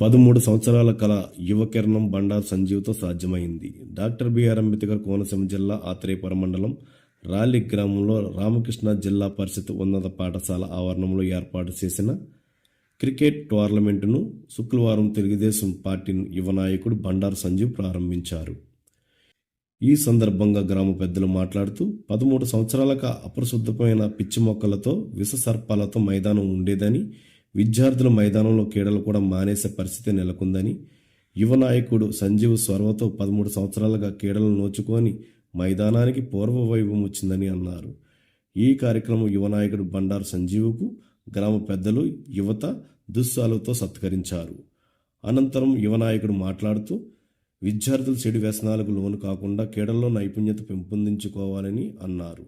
పదమూడు సంవత్సరాల కల యువ కిరణం బండారు సంజీవ్తో సాధ్యమైంది. డాక్టర్ బిఆర్ అంబేద్కర్ కోనసీమ జిల్లా ఆత్రేయపురం మండలం రాలి గ్రామంలో రామకృష్ణ జిల్లా పరిషత్ ఉన్నత పాఠశాల ఆవరణంలో ఏర్పాటు చేసిన క్రికెట్ టోర్నమెంటును శుక్రవారం తెలుగుదేశం పార్టీ యువ నాయకుడు బండారు సంజీవ్ ప్రారంభించారు. ఈ సందర్భంగా గ్రామ పెద్దలు మాట్లాడుతూ పదమూడు సంవత్సరాలకు అపరిశుద్ధమైన పిచ్చి మొక్కలతో విష సర్పాలతో మైదానం ఉండేదని విద్యార్థులు మైదానంలో క్రీడలు కూడా మానేసే పరిస్థితి నెలకొందని యువ నాయకుడు సంజీవ్ స్వర్వతో పదమూడు సంవత్సరాలుగా క్రీడలను నోచుకొని మైదానానికి పూర్వ వైభవం వచ్చిందని అన్నారు. ఈ కార్యక్రమం యువ నాయకుడు బండారు సంజీవుకు గ్రామ పెద్దలు యువత దుస్సాలతో సత్కరించారు. అనంతరం యువ నాయకుడు మాట్లాడుతూ విద్యార్థులు చెడు వ్యసనాలకు లోను కాకుండా క్రీడల్లో నైపుణ్యత పెంపొందించుకోవాలని అన్నారు.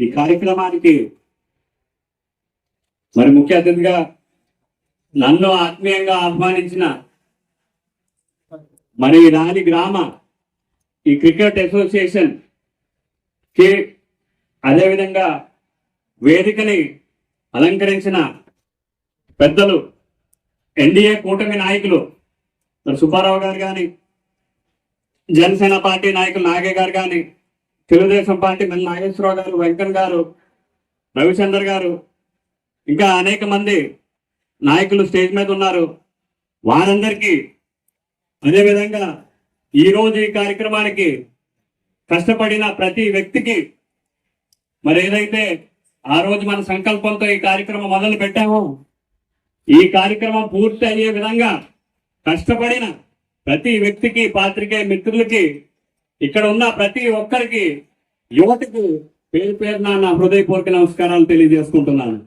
ఈ కార్యక్రమానికి మరి ముఖ్య అతిథిగా నన్ను ఆత్మీయంగా ఆహ్వానించిన మరి ఈ రాలి గ్రామ ఈ క్రికెట్ అసోసియేషన్కి అదేవిధంగా వేదికని అలంకరించిన పెద్దలు ఎన్డీఏ కూటమి నాయకులు మరి సుబ్బారావు గారు కానీ జనసేన పార్టీ నాయకులు నాగే గారు కానీ తెలుగుదేశం పార్టీ మన నాగేశ్వరరావు గారు వెంకన్ గారు రవిచందర్ గారు ఇంకా అనేక మంది నాయకులు స్టేజ్ మీద ఉన్నారు. వారందరికీ అదేవిధంగా ఈరోజు ఈ కార్యక్రమానికి కష్టపడిన ప్రతి వ్యక్తికి మరి ఏదైతే ఆ రోజు మన సంకల్పంతో ఈ కార్యక్రమం మొదలు పెట్టామో ఈ కార్యక్రమం పూర్తి అయ్యే విధంగా కష్టపడిన ప్రతి వ్యక్తికి పాత్రికేయ మిత్రులకి ఇక్కడ ఉన్న ప్రతి ఒక్కరికి యువతకు పేరు పేరున నా హృదయపూర్వక నమస్కారాలు తెలియజేసుకుంటున్నాను.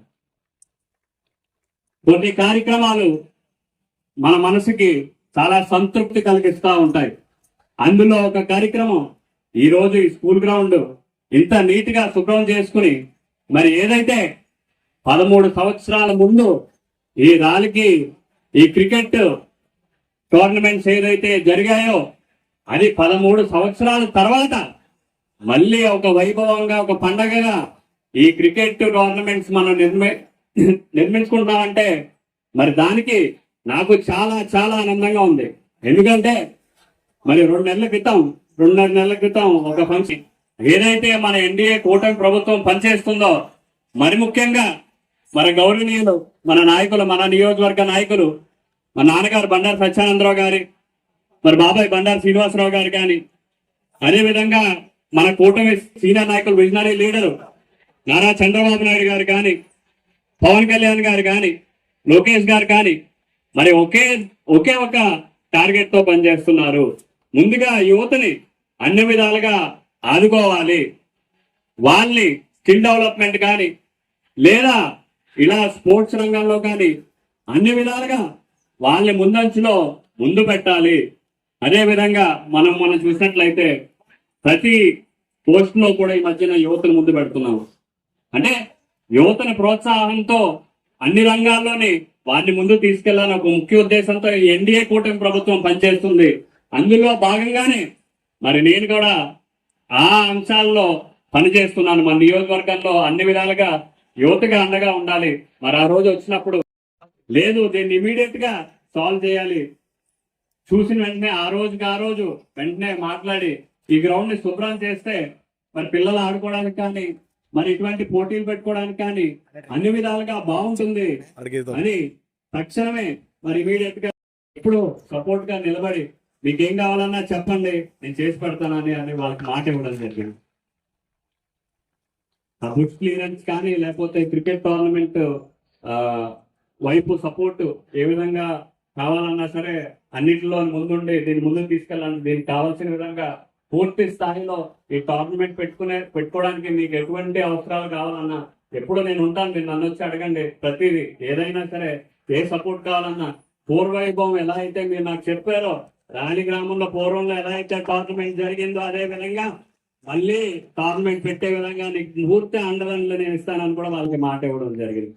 కొన్ని కార్యక్రమాలు మన మనసుకి చాలా సంతృప్తి కలిగిస్తూ ఉంటాయి. అందులో ఒక కార్యక్రమం ఈ రోజు ఈ స్కూల్ గ్రౌండ్ ఇంత నీట్గా శుభ్రం చేసుకుని మరి ఏదైతే పదమూడు సంవత్సరాల ముందు ఈ రాలికి ఈ క్రికెట్ టోర్నమెంట్స్ ఏదైతే జరిగాయో అది పదమూడు సంవత్సరాల తర్వాత మళ్ళీ ఒక వైభవంగా ఒక పండగగా ఈ క్రికెట్ టోర్నమెంట్స్ మనం నిర్మి నిర్మించుకుంటామంటే మరి దానికి నాకు చాలా చాలా ఆనందంగా ఉంది. ఎందుకంటే మరి రెండు నెలల క్రితం రెండున్నర నెలల క్రితం ఒక ఫంక్షన్. ఏదైతే మన ఎన్డీఏ కూటమి ప్రభుత్వం పనిచేస్తుందో మరి ముఖ్యంగా మన గౌరవనీయులు మన నాయకులు మన నియోజకవర్గ నాయకులు మా నాన్నగారు బండారు సత్యానందరావు గారి మరి బాబాయ్ బండారు శ్రీనివాసరావు గారు కానీ అదేవిధంగా మన కూటమి సీనియర్ నాయకులు విజనరీ లీడరు నారా చంద్రబాబు నాయుడు గారు కానీ పవన్ కళ్యాణ్ గారు కానీ లోకేష్ గారు కానీ మరి ఒకే ఒకే ఒక టార్గెట్తో పనిచేస్తున్నారు. ముందుగా యువతని అన్ని విధాలుగా ఆదుకోవాలి. వాళ్ళని స్కిల్ డెవలప్మెంట్ కానీ లేదా ఇలా స్పోర్ట్స్ రంగంలో కానీ అన్ని విధాలుగా వాళ్ళని ముందంచులో ముందు పెట్టాలి. అదే విధంగా మనం మనం చూసినట్లయితే ప్రతి పోస్ట్లో కూడా ఈ మధ్యన యువతను ముందు పెడుతున్నాము. అంటే యువతని ప్రోత్సాహంతో అన్ని రంగాల్లోని వారిని ముందు తీసుకెళ్ళాలని ఒక ముఖ్య ఉద్దేశంతో ఎన్డీఏ కూటమి ప్రభుత్వం పనిచేస్తుంది. అందులో భాగంగానే మరి నేను కూడా ఆ అంశాల్లో పనిచేస్తున్నాను. మన నియోజకవర్గంలో అన్ని విధాలుగా యువతగా అండగా ఉండాలి. మరి ఆ రోజు వచ్చినప్పుడు లేదు దీన్ని ఇమీడియట్గా సాల్వ్ చేయాలి. చూసిన వెంటనే ఆ రోజుకి ఆ రోజు వెంటనే మాట్లాడి ఈ గ్రౌండ్ని శుభ్రం చేస్తే మరి పిల్లలు ఆడుకోవడానికి కానీ మరి ఇటువంటి పోటీలు పెట్టుకోవడానికి కానీ అన్ని విధాలుగా బాగుంటుంది అని తక్షణమే మరి ఇమీడియట్గా ఇప్పుడు సపోర్ట్గా నిలబడి మీకు ఏం కావాలన్నా చెప్పండి నేను చేసి పెడతానని అని వాళ్ళకి మాట ఇవ్వడం జరిగింది. బుక్స్ క్లియరెన్స్ కానీ లేకపోతే క్రికెట్ టోర్నమెంట్ వైపు సపోర్ట్ ఏ విధంగా కావాలన్నా సరే అన్నిటిలో ముందుండి దీన్ని ముందుకు తీసుకెళ్ళాలని దీనికి కావాల్సిన విధంగా పూర్తి స్థాయిలో ఈ టోర్నమెంట్ పెట్టుకునే పెట్టుకోవడానికి మీకు ఎటువంటి అవసరాలు కావాలన్నా ఎప్పుడు నేను ఉంటాను. మీరు నన్ను వచ్చి అడగండి ప్రతిదీ. ఏదైనా సరే ఏ సపోర్ట్ కావాలన్నా పూర్వవైభవం ఎలా అయితే మీరు నాకు చెప్పారో రాణి గ్రామంలో పూర్వంలో ఎలా అయితే టోర్నమెంట్ జరిగిందో అదే విధంగా మళ్ళీ టోర్నమెంట్ పెట్టే విధంగా నీకు పూర్తి అండదండలు నేను ఇస్తానని కూడా వాళ్ళకి మాట ఇవ్వడం జరిగింది.